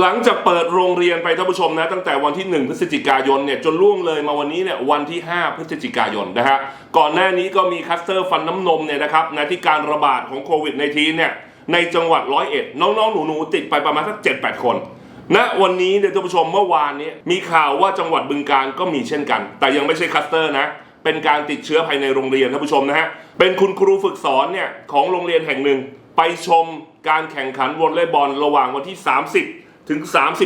หลังจากเปิดโรงเรียนไปท่านผู้ชมนะ ตั้งแต่วันที่ 1 พฤศจิกายนเนี่ยจนล่วงเลยมาวันนี้เนี่ยวันที่ 5 พฤศจิกายนนะฮะก่อนหน้านี้ก็มีคัสเตอร์ฟันน้ำนมเนี่ยนะครับนะที่การระบาดของโควิด -19 เนี่ยในจังหวัดร้อยเอ็ดน้องๆ หนูๆ ติดไปประมาณสัก7-8 คนณวันนี้เนี่ยท่านผู้ชมเมื่อวานนี้มีข่าวว่าจังหวัดบึงการก็มีเช่นกัน แต่ยังไม่ใช่คัสเตอร์นะเป็นการติดเชื้อภายในโรงเรียนท่านผู้ชมนะฮะเป็นคุณครูฝึกสอนเนี่ยของโรงเรียนแห่งหนึ่งไปชมการแข่งขันวอลเลย์บอลระหว่างวันที่ 30 ถึง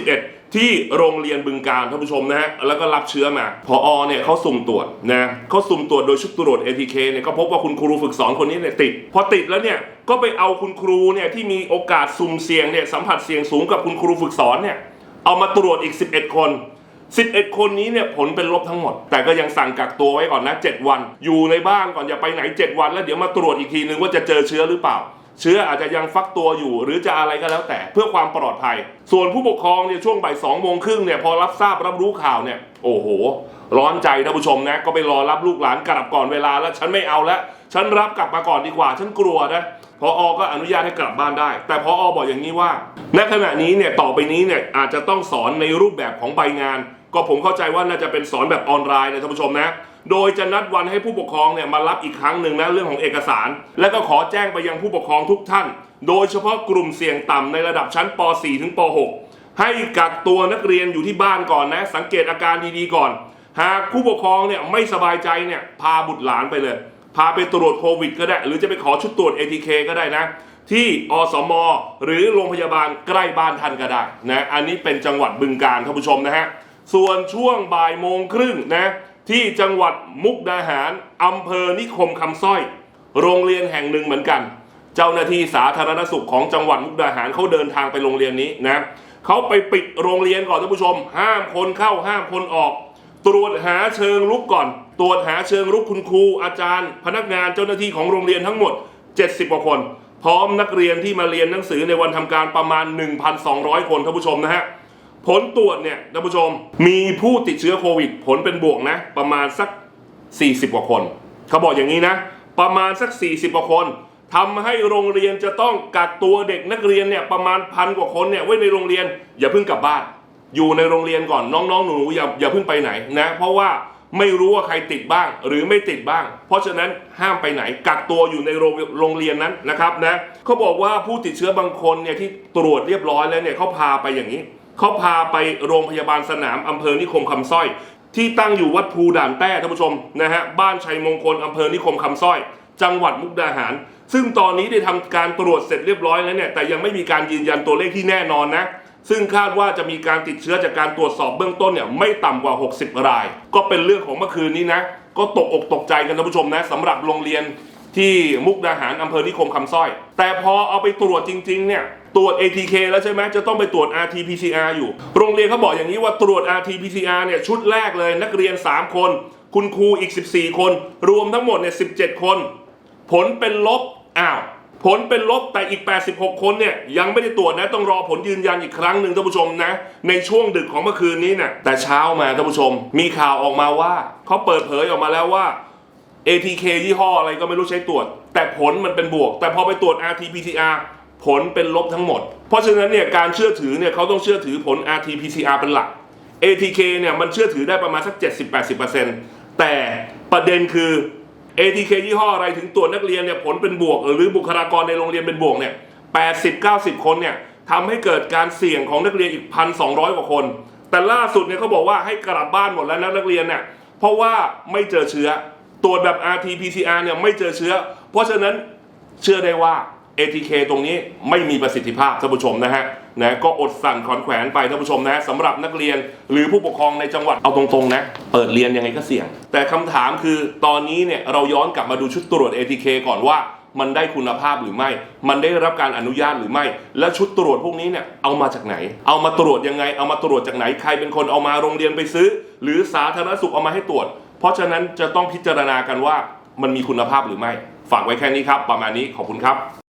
31 ที่โรงเรียนบึงการท่านผู้ชมนะฮะแล้วก็รับเชื้อมาพออเนี่ยเขาสุ่มตรวจนะเขาสุ่มตรวจโดยชุดตรวจ ATK เนี่ยก็พบว่าคุณครูฝึกสอนคนนี้เนี่ยติด พอติดแล้วเนี่ยก็ไปเอาคุณครูเนี่ยที่มีโอกาสสุ่มเสี่ยงเนี่ยสัมผัสเสี่ยงสูงกับคุณครูฝึกสอนเนี่ยเอามาตรวจอีก 11 คน 11 คนนี้เนี่ยผลเป็นลบทั้งหมด แต่ก็ยังสั่งกักตัวไว้ก่อนนะ 7 วัน อยู่ในบ้านก่อนอย่าไปไหน 7 วัน แล้วเดี๋ยวมาตรวจอีกทีนึงว่าจะเจอเชื้อหรือเปล่า เชื้ออาจจะยังฟักตัวอยู่ หรือจะอะไรก็แล้วแต่เพื่อความปลอดภัย ส่วนผู้ปกครองเนี่ยช่วงบ่ายสองโมงครึ่งเนี่ยพอรับทราบรับรู้ข่าวเนี่ยโอ้โห ร้อนใจท่านผู้ชมนะก็ไปรอรับลูกหลานกลับก่อนเวลาแล้วฉันไม่เอาแล้วฉันรับกลับมาก่อนดีกว่า ฉันกลัวนะพออก็อนุญาตให้กลับบ้านได้ แต่พออบอกอย่างนี้ว่าณขณะนี้เนี่ยต่อไปนี้เนี่ยอาจจะต้องสอนในรูปแบบของใบงาน ก็ผมเข้าใจว่าน่าจะเป็นสอนแบบออนไลน์นะท่านผู้ชมนะ โดยจะนัดวันให้ผู้ปกครองเนี่ยมารับอีกครั้งหนึ่งนะเรื่องของเอกสาร และก็ขอแจ้งไปยังผู้ปกครองทุกท่าน โดยเฉพาะกลุ่มเสี่ยงต่ำในระดับชั้นป .4 ถึงป .6 ให้กักตัวนักเรียนอยู่ที่บ้านก่อนนะ สังเกตอาการดีๆก่อน หากผู้ปกครองเนี่ยไม่สบายใจเนี่ยพาบุตรหลานไปเลย พาไปตรวจโควิดก็ได้ หรือจะไปขอชุดตรวจ ATK ก็ได้นะที่อสมหรือโรงพยาบาลใกล้บ้านท่านก็ได้นะอันนี้เป็นจังหวัดบึงการท่านผู้ชมนะฮะส่วนช่วงบ่ายโมงครึ่งนะ ที่จังหวัดมุกดาหารอำเภอนิคมคำสร้อย โรงเรียนแห่งหนึ่งเหมือนกัน เจ้าหน้าที่สาธารณสุขของจังหวัดมุกดาหารเขาเดินทางไปโรงเรียนนี้นะเขาไปปิดโรงเรียนก่อนท่านผู้ชม ห้ามคนเข้าห้ามคนออก ตรวจหาเชิงลุกก่อน ตรวจหาเชิงลุกคุณครูอาจารย์ พนักงานเจ้าหน้าที่ของโรงเรียนทั้งหมด 70กว่าคน พร้อมนักเรียนที่มาเรียนหนังสือในวันทำการประมาณ 1,200 คนท่านผู้ชมนะฮะ ผลตรวจเนี่ยท่านผู้ชม มีผู้ติดเชื้อโควิด ผลเป็นบวกนะ ประมาณสัก 40 กว่าคน เขาบอกอย่างนี้นะ ประมาณสัก 40 กว่าคนทำให้โรงเรียนจะต้องกักตัวเด็กนักเรียนเนี่ยประมาณพันกว่าคนเนี่ยไว้ในโรงเรียนอย่าเพิ่งกลับบ้าน อยู่ในโรงเรียนก่อนน้องๆหนูๆอย่าอย่าเพิ่งไปไหนนะเพราะว่าไม่รู้ว่าใครติดบ้างหรือไม่ติดบ้าง เพราะฉะนั้นห้ามไปไหนกักตัวอยู่ในโรงโรงเรียนนั้นนะครับนะเขาบอกว่าผู้ติดเชื้อบางคนเนี่ยที่ตรวจเรียบร้อยแล้วเนี่ยเขาพาไปอย่างนี้ เขาพาไปโรงพยาบาลสนามอำเภอนิคมคำสร้อย ที่ตั้งอยู่วัดภูด่านแต้ท่านผู้ชมนะฮะบ้านชัยมงคลอำเภอนิคมคำสร้อย จังหวัดมุกดาหาร ซึ่งตอนนี้ได้ทำการตรวจเสร็จเรียบร้อยแล้วเนี่ยแต่ยังไม่มีการยืนยันตัวเลขที่แน่นอนนะซึ่งคาดว่าจะมีการติดเชื้อจากการตรวจสอบเบื้องต้นเนี่ยไม่ต่ำกว่า 60 ราย ก็เป็นเรื่องของเมื่อคืนนี้นะ ก็ตกอกตกใจกันท่านผู้ชมนะสำหรับโรงเรียนที่มุกดาหารอำเภอนิคมคำสร้อย แต่พอเอาไปตรวจจริง ๆ เนี่ย ตรวจ ATK แล้วใช่ไหมจะต้องไปตรวจ RT-PCR อยู่ โรงเรียนเขาบอกอย่างนี้ว่าตรวจ RT-PCR เนี่ยชุดแรกเลยนักเรียน 3 คน คุณครูอีก 14 คน รวมทั้งหมดเนี่ย17 คน ผลเป็นลบอ้าวผลเป็นลบแต่อีก 86 คนเนี่ยยังไม่ได้ตรวจนะต้องรอผลยืนยันอีกครั้งหนึ่งท่านผู้ชมนะ ในช่วงดึกของเมื่อคืนนี้นะแต่เช้ามาท่านผู้ชม มีข่าวออกมาว่าเขาเปิดเผยออกมาแล้วว่า ATK ยี่ห้ออะไรก็ไม่รู้ใช้ตรวจ แต่ผลมันเป็นบวก แต่พอไปตรวจ RT-PCR ผลเป็นลบทั้งหมด เพราะฉะนั้นเนี่ยการเชื่อถือเนี่ยเขาต้องเชื่อถือผล RT-PCR เป็นหลัก ATK เนี่ยมันเชื่อถือได้ประมาณสัก 70-80%แต่ประเด็นคือ ATK ยี่ห้ออะไรถึงตรวจนักเรียนเนี่ยผลเป็นบวก หรือบุคลากรในโรงเรียนเป็นบวกเนี่ย80-90 คนเนี่ยทำให้เกิดการเสี่ยงของนักเรียนอีก 1,200 กว่าคน แต่ล่าสุดเนี่ยเขาบอกว่าให้กลับบ้านหมดแล้วนะนักเรียนเนี่ยเพราะว่าไม่เจอเชื้อตรวจแบบ RT-PCR เนี่ยไม่เจอเชื้อ เพราะฉะนั้นเชื่อได้ว่า ATK ตรงนี้ไม่มีประสิทธิภาพท่านผู้ชมนะฮะนะก็อดสั่นขอนแขวนไปท่านผู้ชมนะสำหรับนักเรียนหรือผู้ปกครองในจังหวัดเอาตรงๆนะ เปิดเรียนยังไงก็เสี่ยง แต่คำถามคือตอนนี้เนี่ยเราย้อนกลับมาดูชุดตรวจ ATK ก่อนว่ามันได้คุณภาพหรือไม่ มันได้รับการอนุญาตหรือไม่ และชุดตรวจพวกนี้เนี่ยเอามาจากไหน เอามาตรวจยังไง เอามาตรวจจากไหน ใครเป็นคนเอามาโรงเรียนไปซื้อ หรือสาธารณสุขเอามาให้ตรวจ เพราะฉะนั้นจะต้องพิจารณากันว่ามันมีคุณภาพหรือไม่ ฝากไว้แค่นี้ครับ ประมาณนี้ขอบคุณครับ